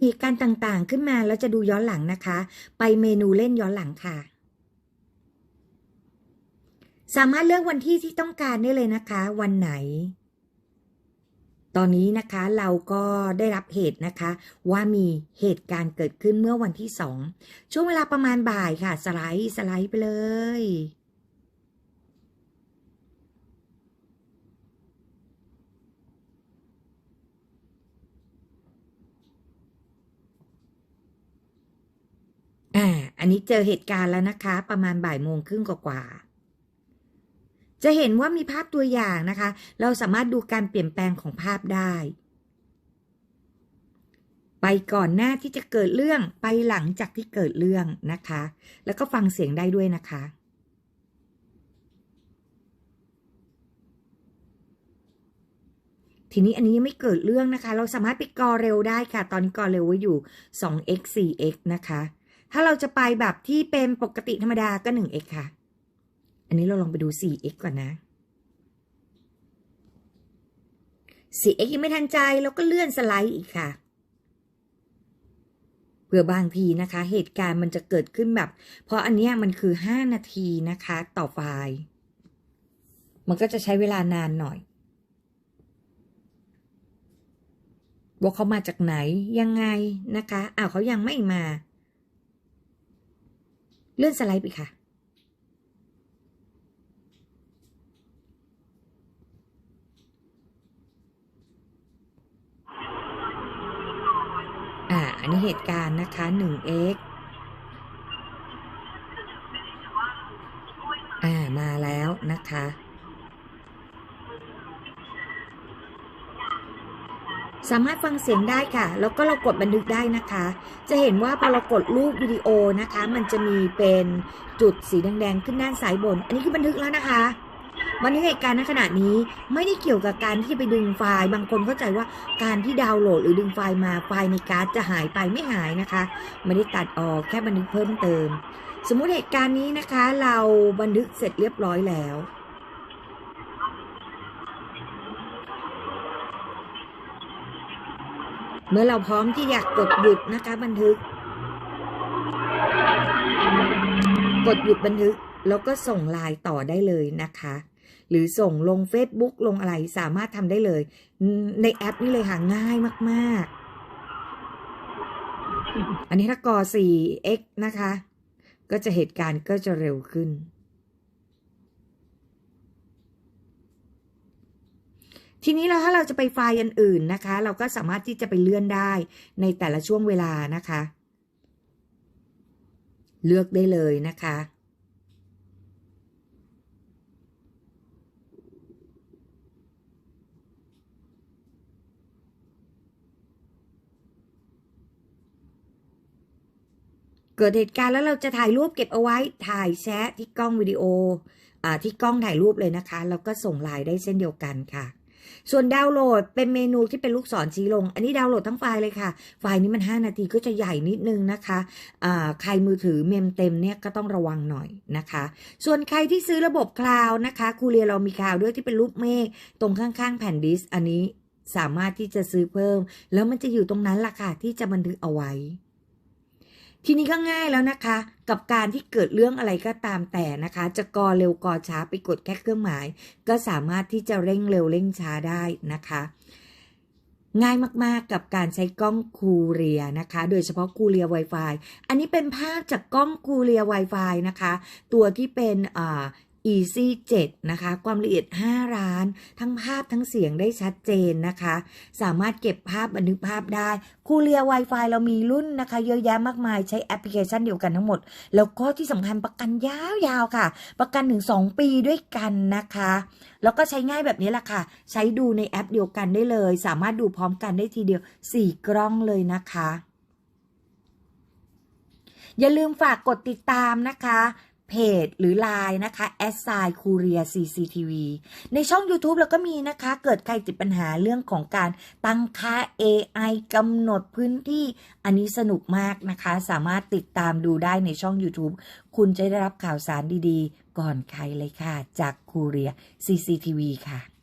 เหตุการณ์ต่างๆขึ้นมาแล้วจะดูย้อนหลังนะคะ ไปเมนูเล่นย้อนหลังค่ะ สามารถเลือกวันที่ที่ต้องการได้เลยนะคะ วันไหน ตอนนี้นะคะเราก็ได้รับเหตุนะคะ ว่ามีเหตุการณ์เกิดขึ้นเมื่อวันที่สองช่วงเวลาประมาณบ่ายค่ะ สไลด์สไลด์ไปเลย อ่า อันนี้เจอเหตุการณ์แล้วนะคะ ประมาณบ่ายโมงครึ่งกว่าๆจะเห็นว่ามีภาพตัวอย่างนะคะ เราสามารถดูการเปลี่ยนแปลงของภาพได้ ไปก่อนหน้าที่จะเกิดเรื่องไปหลังจากที่เกิดเรื่องนะคะ แล้วก็ฟังเสียงได้ด้วยนะคะทีนี้อันนี้ยังไม่เกิดเรื่องนะคะ เราสามารถไปกอเร็วได้ค่ะ ตอนนี้กอเร็วไว้อยู่ 2x 4x นะคะ ถ้าเราจะไปแบบที่เป็นปกติธรรมดาก็ 1x ค่ะ อันนี้เราลองไปดู 4x ก่อนนะ 4x ยังไม่ทันใจเราก็เลื่อนสไลด์อีกค่ะเผื่อบางทีนะคะ เหตุการณ์มันจะเกิดขึ้นแบบ เพราะอันเนี้ยมันคือ 5 นาทีนะคะ ต่อไฟล์ มันก็จะใช้เวลานานหน่อยว่าเขามาจากไหนยังไงนะคะอ้าวเขายังไม่มา เลื่อนสไลด์ไปค่ะ อ่า อันนี้เหตุการณ์นะคะ 1x อ่า มาแล้วนะคะ สามารถฟังเสียงได้ค่ะ แล้วก็เรากดบันทึกได้นะคะ จะเห็นว่าพอเรากดรูปวิดีโอนะคะ มันจะมีเป็นจุดสีแดงๆขึ้นด้านซ้ายบน อันนี้คือบันทึกแล้วนะคะบันทึกเหตุการณ์ณขณะนี้ไม่ได้เกี่ยวกับการที่จะไปดึงไฟล์ บางคนเข้าใจว่าการที่ดาวน์โหลดหรือดึงไฟล์มาไฟล์ในการ์ดจะหายไปไม่หายนะคะ ไม่ได้ตัดออกแค่บันทึกเพิ่มเติม สมมุติเหตุการณ์นี้นะคะ เราบันทึกเสร็จเรียบร้อยแล้ว เมื่อเราพร้อมที่อยากกดหยุดนะคะ บันทึก กดหยุดบันทึกแล้วก็ส่งไลน์ต่อได้เลยนะคะ หรือส่งลง Facebook ลงอะไรสามารถทำได้เลย ในแอปนี้เลยค่ะง่ายมากๆ อันนี้ถ้ากอ 4x นะคะ ก็จะเหตุการณ์ก็จะเร็วขึ้น ทีนี้เราถ้าเราจะไปไฟล์อันอื่นนะคะ เราก็สามารถที่จะไปเลื่อนได้ในแต่ละช่วงเวลานะคะ เลือกได้เลยนะคะเกิดเหตุการณ์แล้วเราจะถ่ายรูปเก็บเอาไว้ถ่ายแชะที่กล้องวิดีโออที่กล้องถ่ายรูปเลยนะคะ แล้วก็ส่งไลน์ได้เช่นเดียวกันค่ะ ส่วนดาวน์โหลดเป็นเมนูที่เป็นลูกศรชี้ลง อันนี้ดาวน์โหลดทั้งไฟล์เลยค่ะ ไฟล์นี้มัน 5 นาทีก็จะใหญ่นิดนึงนะคะใครมือถือเมมเต็มเนี่ยก็ต้องระวังหน่อยนะคะ ส่วนใครที่ซื้อระบบคลาวนะคะคูเรียเรามีคลาวด้วยที่เป็นรูปเมฆตรงข้างๆ แผ่นดิส อันนี้สามารถที่จะซื้อเพิ่ม แล้วมันจะอยู่ตรงนั้นล่ะค่ะที่จะบันทึกเอาไว้ ทีนี้ก็ง่ายแล้วนะคะ กับการที่เกิดเรื่องอะไรก็ตามแต่นะคะ จะกอเร็วกอช้าไปกดแค่เครื่องหมาย ก็สามารถที่จะเร่งเร็วเร่งช้าได้นะคะ ง่ายมากๆกับการใช้กล้องคูเรียนะคะ โดยเฉพาะคูเรีย Wi-Fi อันนี้เป็นภาพจากกล้องคูเรีย Wi-Fi นะคะ ตัวที่เป็นอ่า Easy 7 นะคะ ความละเอียด5ล้าน ทั้งภาพทั้งเสียงได้ชัดเจนนะคะ สามารถเก็บภาพบันทึกภาพได้คูเรีย Wi-Fi เรามีรุ่นนะคะ เยอะแยะมากมายใช้แอปพลิเคชันเดียวกันทั้งหมด แล้วก็ที่สำคัญประกันยาวๆค่ะ ประกันถึง 2 ปีด้วยกันนะคะ แล้วก็ใช้ง่ายแบบนี้แหละค่ะ ใช้ดูในแอปเดียวกันได้เลย สามารถดูพร้อมกันได้ทีเดียว 4 กล้องเลยนะคะอย่าลืมฝากกดติดตามนะคะ เพจหรือ Line นะคะ s i c o r e a CCTV ในช่อง YouTube เราก็มีนะคะ เกิดใครติดปัญหาเรื่องของการตั้งค่า AI กำหนดพื้นที่ อันนี้สนุกมากนะคะ สามารถติดตามดูได้ในช่อง YouTube คุณจะได้รับข่าวสารดีๆ ก่อนใครเลยค่ะ จากคูเรีย CCTV ค่ะ